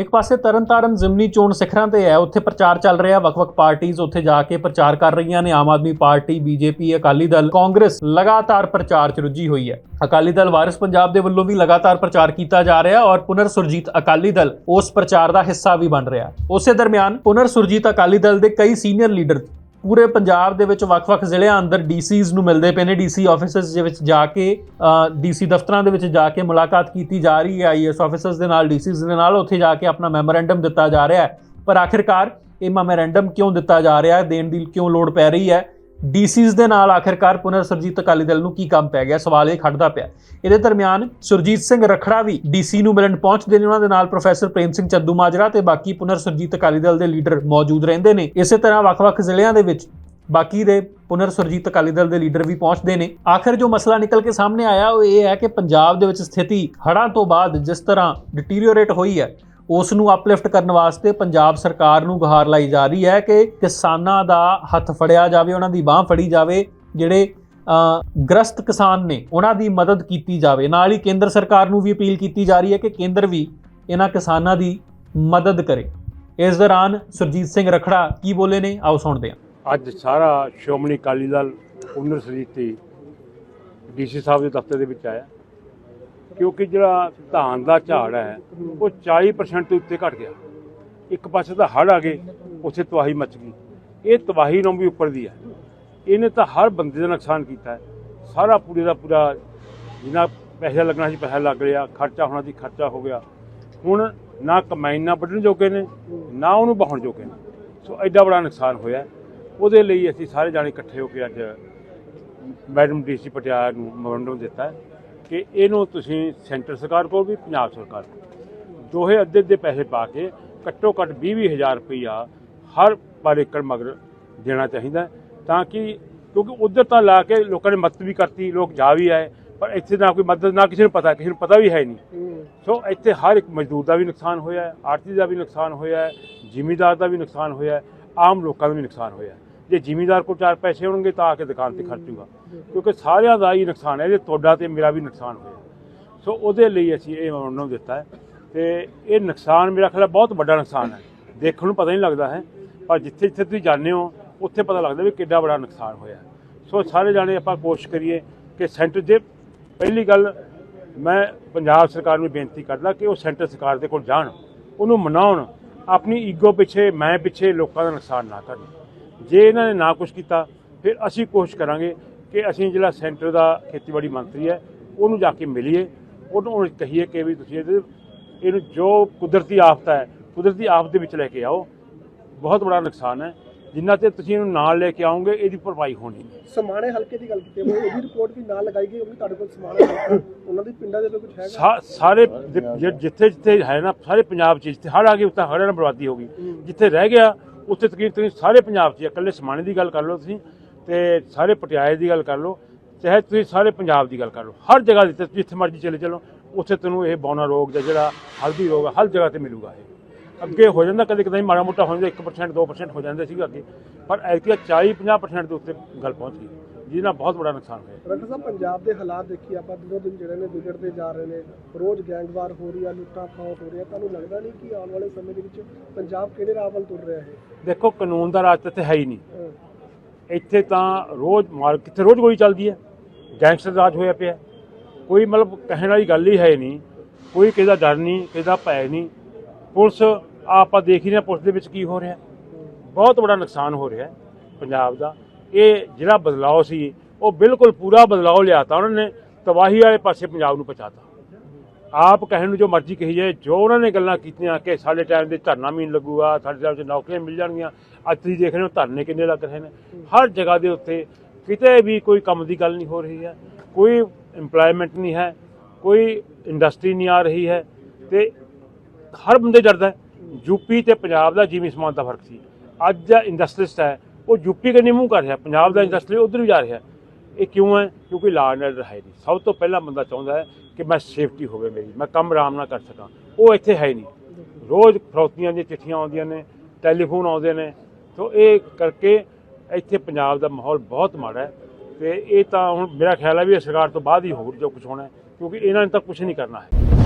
ਇੱਕ ਪਾਸੇ ਤਰਨਤਾਰਨ ਜ਼ਿਮਨੀ ਚੋਣ ਸਿਖਰਾਂ ਤੇ ਹੈ, ਉੱਥੇ ਪ੍ਰਚਾਰ ਚੱਲ ਰਿਹਾ, ਵੱਖ-ਵੱਖ ਪਾਰਟੀਆਂ ਉੱਥੇ ਜਾ ਕੇ ਪ੍ਰਚਾਰ ਕਰ ਰਹੀਆਂ ਨੇ, ਆਮ ਆਦਮੀ ਪਾਰਟੀ, ਬੀਜੇਪੀ, ਅਕਾਲੀ ਦਲ, ਕਾਂਗਰਸ ਲਗਾਤਾਰ ਪ੍ਰਚਾਰ 'ਚ ਰੁੱਝੀ ਹੋਈ ਹੈ। ਅਕਾਲੀ ਦਲ ਵਾਰਿਸ ਪੰਜਾਬ ਦੇ ਵੱਲੋਂ ਵੀ ਲਗਾਤਾਰ ਪ੍ਰਚਾਰ ਕੀਤਾ ਜਾ ਰਿਹਾ ਔਰ ਪੁਨਰ ਸੁਰਜੀਤ ਅਕਾਲੀ ਦਲ ਉਸ ਪ੍ਰਚਾਰ ਦਾ ਹਿੱਸਾ ਵੀ ਬਣ ਰਿਹਾ ਉਸੇ ਦਰਮਿਆਨ ਪੁਨਰ ਸੁਰਜੀਤ ਅਕਾਲੀ ਦਲ ਦੇ ਕਈ ਸੀਨੀਅਰ ਲੀਡਰ ਪੂਰੇ ਪੰਜਾਬ ਦੇ ਵਿੱਚ ਵੱਖ-ਵੱਖ ਜ਼ਿਲ੍ਹਿਆਂ ਅੰਦਰ ਡੀਸੀਜ਼ ਨੂੰ ਮਿਲਦੇ ਪਏ ਨੇ ਡੀਸੀ ਆਫਿਸਸ ਦੇ ਵਿੱਚ ਜਾ ਕੇ ਡੀਸੀ ਦਫ਼ਤਰਾਂ ਦੇ ਵਿੱਚ ਜਾ ਕੇ ਮੁਲਾਕਾਤ ਕੀਤੀ ਜਾ ਰਹੀ ਹੈ ਆਈਐਸ ਆਫਿਸਰਸ ਦੇ ਨਾਲ ਡੀਸੀਜ਼ ਦੇ ਨਾਲ, ਉੱਥੇ ਜਾ ਕੇ ਆਪਣਾ ਮੈਮੋਰੈਂਡਮ ਦਿੱਤਾ ਜਾ ਰਿਹਾ ਹੈ। ਪਰ ਆਖਿਰਕਾਰ, ਇਹ ਮੈਮੋਰੈਂਡਮ ਕਿਉਂ ਦਿੱਤਾ ਜਾ ਰਿਹਾ ਹੈ? ਦੇਣ ਦੀ ਕਿਉਂ ਲੋੜ ਪੈ ਰਹੀ ਹੈ? ਡੀਸੀਜ਼ ਦੇ ਨਾਲ ਆਖਿਰਕਾਰ ਪੁਨਰ ਸੁਰਜੀਤ ਅਕਾਲੀ ਦਲ ਨੂੰ ਕੀ ਕੰਮ ਪੈ ਗਿਆ? ਸਵਾਲ ਇਹ ਖੜਦਾ ਪਿਆ। ਇਹਦੇ ਦਰਮਿਆਨ ਸੁਰਜੀਤ ਸਿੰਘ ਰਖੜਾ ਵੀ ਡੀਸੀ ਨੂੰ ਮਿਲਣ ਪਹੁੰਚਦੇ ਨੇ। ਉਹਨਾਂ ਦੇ ਨਾਲ ਪ੍ਰੋਫੈਸਰ ਪ੍ਰੇਮ ਸਿੰਘ ਚੱਦੂ ਮਾਜਰਾ ਤੇ ਬਾਕੀ ਪੁਨਰ ਸੁਰਜੀਤ ਅਕਾਲੀ ਦਲ ਦੇ ਲੀਡਰ ਮੌਜੂਦ ਰਹਿੰਦੇ ਨੇ। ਇਸੇ ਤਰ੍ਹਾਂ ਵੱਖ-ਵੱਖ ਜ਼ਿਲ੍ਹਿਆਂ ਦੇ ਵਿੱਚ ਬਾਕੀ ਦੇ ਪੁਨਰ ਸੁਰਜੀਤ ਅਕਾਲੀ ਦਲ ਦੇ ਲੀਡਰ ਵੀ ਪਹੁੰਚਦੇ ਨੇ। ਆਖਰ ਜੋ ਮਸਲਾ ਨਿਕਲ ਕੇ ਸਾਹਮਣੇ ਆਇਆ, ਉਹ ਇਹ ਹੈ ਕਿ ਪੰਜਾਬ ਦੇ ਵਿੱਚ ਸਥਿਤੀ ਹੜ੍ਹਾਂ ਤੋਂ ਬਾਅਦ ਜਿਸ ਤਰ੍ਹਾਂ ਡਿਟੀਰੀਓਰੇਟ ਹੋਈ ਹੈ ਉਸ ਨੂੰ ਅਪਲਿਫਟ ਕਰਨ ਵਾਸਤੇ ਪੰਜਾਬ ਸਰਕਾਰ ਨੂੰ ਗੁਹਾਰ ਲਾਈ ਜਾ ਰਹੀ ਹੈ ਕਿ ਕਿਸਾਨਾਂ ਦਾ ਹੱਥ ਫੜਿਆ ਜਾਵੇ, ਉਹਨਾਂ ਦੀ ਬਾਹ ਫੜੀ ਜਾਵੇ, ਜਿਹੜੇ ਗ੍ਰਸਤ ਕਿਸਾਨ ਨੇ, ਉਹਨਾਂ ਦੀ ਮਦਦ ਕੀਤੀ ਜਾਵੇ। ਨਾਲ ਹੀ ਕੇਂਦਰ ਸਰਕਾਰ ਨੂੰ ਵੀ ਅਪੀਲ ਕੀਤੀ ਜਾ ਰਹੀ ਹੈ ਕਿ ਕੇਂਦਰ ਵੀ ਇਹਨਾਂ ਕਿਸਾਨਾਂ ਦੀ ਮਦਦ ਕਰੇ। ਇਸ ਦੌਰਾਨ ਸੁਰਜੀਤ ਸਿੰਘ ਰਖੜਾ ਕੀ ਬੋਲੇ ਨੇ? ਆਓ ਸੁਣਦੇ ਹਾਂ। ਅੱਜ ਸਾਰਾ ਸ਼੍ਰੋਮਣੀ ਅਕਾਲੀ ਦਲ ਪੁਨਰ ਸਰੀਤੀ ਡੀਸੀ ਸਾਹਿਬ ਦੇ ਦਫ਼ਤਰ ਦੇ ਵਿੱਚ ਆਇਆ। ਕਿਉਂਕਿ ਜਿਹੜਾ ਧਾਨ ਦਾ ਝਾੜ ਹੈ, ਉਹ 40% ਤੋਂ ਉੱਤੇ ਘਟ ਗਿਆ। ਇੱਕ ਪਾਸੇ ਤਾਂ ਹੜ੍ਹ ਆ ਗਏ, ਉੱਥੇ ਤਬਾਹੀ ਮਚ ਗਈ। ਇਹ ਤਬਾਹੀ ਨੂੰ ਵੀ ਉੱਪਰ ਦੀ ਹੈ। ਇਹਨੇ ਤਾਂ ਹਰ ਬੰਦੇ ਦਾ ਨੁਕਸਾਨ ਕੀਤਾ ਹੈ। ਸਾਰਾ ਪੂਰੇ ਦਾ ਪੂਰਾ ਜਿੰਨਾ ਪੈਸਾ ਲੱਗਣਾ ਸੀ, ਪੈਸਾ ਲੱਗ ਰਿਹਾ, ਖਰਚਾ ਹੋਣਾ ਸੀ, ਖਰਚਾ ਹੋ ਗਿਆ। ਹੁਣ ਨਾ ਕਮਾਈਨਾ ਵੱਢਣ ਜੋਗੇ ਨੇ, ਨਾ ਉਹਨੂੰ ਬਹਾਉਣ ਜੋਗੇ ਨੇ। ਸੋ ਐਡਾ ਬੜਾ ਨੁਕਸਾਨ ਹੋਇਆ ਉਹਦੇ ਲਈ ਅਸੀਂ ਸਾਰੇ ਜਾਣੇ ਇਕੱਠੇ ਹੋ ਕੇ ਅੱਜ ਮੈਡਮ ਡੀਸੀ ਪਟਿਆਲਾ ਨੂੰ ਮੈਮੋਰੰਡਮ ਦਿੱਤਾ ਕਿ ਇਹਨੂੰ ਤੁਸੀਂ ਸੈਂਟਰ ਸਰਕਾਰ ਕੋਲ ਵੀ ਪੰਜਾਬ ਸਰਕਾਰ ਕੋਲ। ਦੋਹੇ ਅੱਧੇ ਅੱਧੇ ਪੈਸੇ ਪਾ ਕੇ ਘੱਟੋ ਘੱਟ 20 ਹਜ਼ਾਰ ਰੁਪਈਆ ਹਰ ਪਰ ਏਕੜ ਮਗਰ ਦੇਣਾ ਚਾਹੀਦਾ ਤਾਂ ਕਿ ਕਿਉਂਕਿ ਉਧਰ ਤਾਂ ਲਾ ਕੇ ਲੋਕਾਂ ਨੇ ਮਦਦ ਵੀ ਕਰਤੀ ਲੋਕ ਜਾ ਵੀ ਆਏ ਪਰ ਇੱਥੇ ਨਾ ਕੋਈ ਮਦਦ ਨਾ ਕਿਸੇ ਨੂੰ ਪਤਾ ਕਿਸੇ ਨੂੰ ਪਤਾ ਵੀ ਹੈ ਨਹੀਂ। ਸੋ ਇੱਥੇ ਹਰ ਇੱਕ ਮਜ਼ਦੂਰ ਦਾ ਵੀ ਨੁਕਸਾਨ ਹੋਇਆ ਹੈ ਆੜਤੀ ਦਾ ਵੀ ਨੁਕਸਾਨ ਹੋਇਆ ਹੈ ਜ਼ਿਮੀਂਦਾਰ ਦਾ ਵੀ ਨੁਕਸਾਨ ਹੋਇਆ ਹੈ ਆਮ ਲੋਕਾਂ ਦਾ ਵੀ ਨੁਕਸਾਨ ਹੋਇਆ ਹੈ। ਜੇ ਜ਼ਿਮੀਂਦਾਰ ਕੋਲ ਚਾਰ ਪੈਸੇ ਹੋਣਗੇ ਤਾਂ ਆ ਕੇ ਦੁਕਾਨ ਤੇ ਖਰਚੂਗਾ। ਕਿਉਂਕਿ ਸਾਰਿਆਂ ਦਾ ਹੀ ਨੁਕਸਾਨ ਹੈ ਜੇ ਤੁਹਾਡਾ ਤੇ ਮੇਰਾ ਵੀ ਨੁਕਸਾਨ ਹੋਇਆ। ਸੋ ਉਹਦੇ ਲਈ ਅਸੀਂ ਇਹ ਉਹਨਾਂ ਨੂੰ ਦਿੱਤਾ ਹੈ। ਤੇ ਇਹ ਨੁਕਸਾਨ ਮੇਰਾ ਖਿਆਲ ਹੈ ਬਹੁਤ ਵੱਡਾ ਨੁਕਸਾਨ ਹੈ। ਦੇਖਣ ਨੂੰ ਪਤਾ ਨਹੀਂ ਲੱਗਦਾ ਹੈ, ਪਰ ਜਿੱਥੇ ਜਿੱਥੇ ਤੁਸੀਂ ਜਾਂਦੇ ਹੋ, ਉੱਥੇ ਪਤਾ ਲੱਗਦਾ ਵੀ ਕਿੱਡਾ ਬੜਾ ਨੁਕਸਾਨ ਹੋਇਆ ਸੋ ਸਾਰੇ ਜਾਣੇ ਆਪਾਂ ਕੋਸ਼ਿਸ਼ ਕਰੀਏ ਕਿ ਸੈਂਟਰ ਜੇ ਪਹਿਲੀ ਗੱਲ ਮੈਂ ਪੰਜਾਬ ਸਰਕਾਰ ਨੂੰ ਬੇਨਤੀ ਕਰਦਾ ਕਿ ਉਹ ਸੈਂਟਰ ਸਰਕਾਰ ਦੇ ਕੋਲ ਜਾਣ, ਉਹਨੂੰ ਮਨਾਉਣ, ਆਪਣੀ ਈਗੋ ਪਿੱਛੇ, ਮੈਂ ਪਿੱਛੇ ਲੋਕਾਂ ਦਾ ਨੁਕਸਾਨ ਨਾ ਕਰਨ। ਜੇ ਇਹਨਾਂ ਨੇ ਨਾ ਕੁਝ ਕੀਤਾ ਫਿਰ ਅਸੀਂ ਕੋਸ਼ਿਸ਼ ਕਰਾਂਗੇ ਕਿ ਅਸੀਂ ਜਿਹੜਾ ਸੈਂਟਰ ਦਾ ਖੇਤੀਬਾੜੀ ਮੰਤਰੀ ਹੈ ਉਹਨੂੰ ਜਾ ਕੇ ਮਿਲੀਏ। ਉਹਨੂੰ ਕਹੀਏ ਕਿ ਵੀ ਤੁਸੀਂ ਇਹਦੇ ਇਹਨੂੰ ਜੋ ਕੁਦਰਤੀ ਆਫਤ ਹੈ ਕੁਦਰਤੀ ਆਫਤ ਦੇ ਵਿੱਚ ਲੈ ਕੇ ਆਓ। ਬਹੁਤ ਬੜਾ ਨੁਕਸਾਨ ਹੈ। ਜਿੰਨਾ ਤੇ ਤੁਸੀਂ ਇਹਨੂੰ ਨਾਲ ਲੈ ਕੇ ਆਓਗੇ ਇਹਦੀ ਭਰਪਾਈ ਹੋਣੀ ਸਮਾਣੇ ਹਲਕੇ ਦੀ ਗੱਲ ਕੀਤੀ ਹੈ। ਉਹਦੀ ਰਿਪੋਰਟ ਵੀ ਨਾਲ ਲਗਾਈ ਗਈ ਉਹ ਵੀ ਤੁਹਾਡੇ ਕੋਲ ਸਮਾਣੇ ਉਹਨਾਂ ਦੀ ਪਿੰਡਾਂ ਦੇ ਵਿੱਚ ਕੁਝ ਹੈਗਾ? ਸਾਰੇ ਜਿੱਥੇ ਜਿੱਥੇ ਹੈ ਨਾ ਸਾਰੇ ਪੰਜਾਬ 'ਚ ਜਿੱਥੇ ਹੜ੍ਹ ਆ ਗਏ ਉੱਥੇ ਹੜ੍ਹਾਂ ਨਾਲ ਬਰਬਾਦੀ ਹੋ ਗਈ। ਜਿੱਥੇ ਰਹਿ ਗਿਆ ਉੱਥੇ ਤਕਰੀਬਨ ਤਕਰੀਬਨ ਸਾਰੇ ਪੰਜਾਬ 'ਚ ਆ। ਇਕੱਲੇ ਸਮਾਣੇ ਦੀ ਗੱਲ ਕਰ ਲਓ ਤੁਸੀਂ ਤੇ ਸਾਰੇ ਪਟਿਆਲੇ ਦੀ ਗੱਲ ਕਰ ਲਓ ਚਾਹੇ ਤੁਸੀਂ ਸਾਰੇ ਪੰਜਾਬ ਦੀ ਗੱਲ ਕਰ ਲਓ ਹਰ ਜਗ੍ਹਾ ਜਿੱਥੇ ਜਿੱਥੇ ਮਰਜ਼ੀ ਚਲੇ ਚਲੋ ਉੱਥੇ ਤੁਹਾਨੂੰ ਇਹ ਬੌਨਾ ਰੋਗ ਜਾਂ ਜਿਹੜਾ ਹਲਦੀ ਰੋਗ ਆ, ਹਰ ਜਗ੍ਹਾ ਤੇ ਮਿਲੂਗਾ ਇਹ ਅੱਗੇ ਹੋ ਜਾਂਦਾ ਕਦੇ ਕਦੇ ਮਾੜਾ ਮੋਟਾ ਹੋ ਜਾਂਦਾ 1% 2% ਹੋ ਜਾਂਦੇ ਸੀਗਾ ਅੱਗੇ ਪਰ ਐਤਕੀ 40 50% ਦੇ ਉੱਤੇ ਗੱਲ ਪਹੁੰਚ ਗਈ ਜਿਹਦੇ ਨਾਲ ਬਹੁਤ ਬੜਾ ਨੁਕਸਾਨ ਹੋਇਆ। ਡਾਕਟਰ ਸਾਹਿਬ ਪੰਜਾਬ ਦੇ ਹਾਲਾਤ ਦੇਖੀ ਆਪਾਂ ਦਿਨੋਂ ਦਿਨ ਜਿਹੜੇ ਨੇ ਵਿਗੜਦੇ ਜਾ ਰਹੇ ਨੇ। ਰੋਜ਼ ਗੈਂਗਵਾਰ ਹੋ ਰਹੀ ਆ ਲੁੱਟਾਂ ਖਾਂ ਹੋ ਰਹੀਆਂ ਤੁਹਾਨੂੰ ਲੱਗਦਾ ਨਹੀਂ ਕਿ ਆਉਣ ਵਾਲੇ ਸਮੇਂ ਦੇ ਵਿੱਚ ਪੰਜਾਬ ਕਿਹੜੇ ਰਾਹ ਵੱਲ ਤੁਰ ਰਿਹਾ ਹੈ? ਦੇਖੋ ਕਾਨੂੰਨ ਦਾ ਰਾਜ ਤਾਂ ਇੱਥੇ ਹੈ ਹੀ ਨਹੀਂ। ਇੱਥੇ ਤਾਂ ਰੋਜ਼ ਮਾਰ ਕਿੱਥੇ ਰੋਜ਼ ਗੋਲੀ ਚੱਲਦੀ ਹੈ? ਗੈਂਗਸਟਰ ਰਾਜ ਹੋਇਆ ਪਿਆ। ਕੋਈ ਮਤਲਬ ਕਹਿਣ ਵਾਲੀ ਗੱਲ ਹੀ ਹੈ ਨਹੀਂ। ਕੋਈ ਕਿਸੇ ਦਾ ਡਰ ਨਹੀਂ ਕਿਸੇ ਦਾ ਭੈ ਨਹੀਂ। ਪੁਲਿਸ ਆਪਾਂ ਦੇਖ ਹੀ ਰਹੇ ਹਾਂ ਪੁਲਿਸ ਦੇ ਵਿੱਚ ਕੀ ਹੋ ਰਿਹਾ। ਬਹੁਤ ਬੜਾ ਨੁਕਸਾਨ ਹੋ ਰਿਹਾ ਪੰਜਾਬ ਦਾ। ਇਹ ਜਿਹੜਾ ਬਦਲਾਅ ਸੀ, ਉਹ ਬਿਲਕੁਲ ਪੂਰਾ ਬਦਲਾਅ ਲਿਆਤਾ ਉਹਨਾਂ ਨੇ, ਤਬਾਹੀ ਵਾਲੇ ਪਾਸੇ ਪੰਜਾਬ ਨੂੰ ਪਹੁੰਚਾਤਾ। ਆਪ ਕਹਿਣ ਨੂੰ ਜੋ ਮਰਜ਼ੀ ਕਹੀ ਜਾਏ, ਜੋ ਉਹਨਾਂ ਨੇ ਗੱਲਾਂ ਕੀਤੀਆਂ ਕਿ ਸਾਡੇ ਟਾਈਮ ਦੇ ਧਰਨਾ ਮੀਨ ਲੱਗੂਗਾ, ਸਾਡੇ ਟਾਈਮ 'ਚ ਨੌਕਰੀਆਂ ਮਿਲ ਜਾਣਗੀਆਂ, ਅੱਜ ਤੁਸੀਂ ਦੇਖ ਰਹੇ ਹੋ ਧਰਨੇ ਕਿੰਨੇ ਲੱਗ ਰਹੇ ਨੇ। ਹਰ ਜਗ੍ਹਾ ਦੇ ਉੱਤੇ ਕਿਤੇ ਵੀ ਕੋਈ ਕੰਮ ਦੀ ਗੱਲ ਨਹੀਂ ਹੋ ਰਹੀ ਹੈ, ਕੋਈ EMPLOYMENT ਨਹੀਂ ਹੈ, ਕੋਈ ਇੰਡਸਟਰੀ ਨਹੀਂ ਆ ਰਹੀ ਹੈ ਤੇ ਹਰ ਬੰਦੇ ਡਰਦਾ ਹੈ। ਯੂਪੀ ਤੇ ਪੰਜਾਬ ਦਾ ਜਿਵੇਂ ਸਮਾਨ ਦਾ ਫ਼ਰਕ ਸੀ। ਅੱਜ ਦਾ ਇੰਡਸਟਰੀਸਟ ਹੈ ਉਹ ਯੂਪੀ ਕਨੀ ਮੂੰਹ ਕਰ ਰਿਹਾ, ਪੰਜਾਬ ਦਾ ਇੰਡਸਟਰੀ ਉਧਰ ਵੀ ਜਾ ਰਿਹਾ। ਇਹ ਕਿਉਂ ਹੈ? ਕਿਉਂਕਿ ਲਾ ਐਂਡ ਆਰਡਰ ਹੈ ਨਹੀਂ। ਸਭ ਤੋਂ ਪਹਿਲਾਂ ਬੰਦਾ ਚਾਹੁੰਦਾ ਹੈ ਕਿ ਮੈਂ ਸੇਫਟੀ ਹੋਵੇ ਮੇਰੀ, ਮੈਂ ਕੰਮ ਆਰਾਮ ਨਾਲ ਕਰ ਸਕਾਂ। ਉਹ ਇੱਥੇ ਹੈ ਹੀ ਨਹੀਂ। ਰੋਜ਼ ਫਰੌਤੀਆਂ ਦੀਆਂ ਚਿੱਠੀਆਂ ਆਉਂਦੀਆਂ ਨੇ ਟੈਲੀਫੋਨ ਆਉਂਦੇ ਨੇ। ਸੋ ਇਹ ਕਰਕੇ ਇੱਥੇ ਪੰਜਾਬ ਦਾ ਮਾਹੌਲ ਬਹੁਤ ਮਾੜਾ ਹੈ ਤੇ ਇਹ ਤਾਂ ਹੁਣ ਮੇਰਾ ਖਿਆਲ ਹੈ ਵੀ ਇਹ ਸਰਕਾਰ ਤੋਂ ਬਾਅਦ ਹੀ ਹੋਰ ਜੋ ਕੁਝ ਹੋਣਾ ਕਿਉਂਕਿ ਇਹਨਾਂ ਨੇ ਤਾਂ ਕੁਝ ਨਹੀਂ ਕਰਨਾ ਹੈ।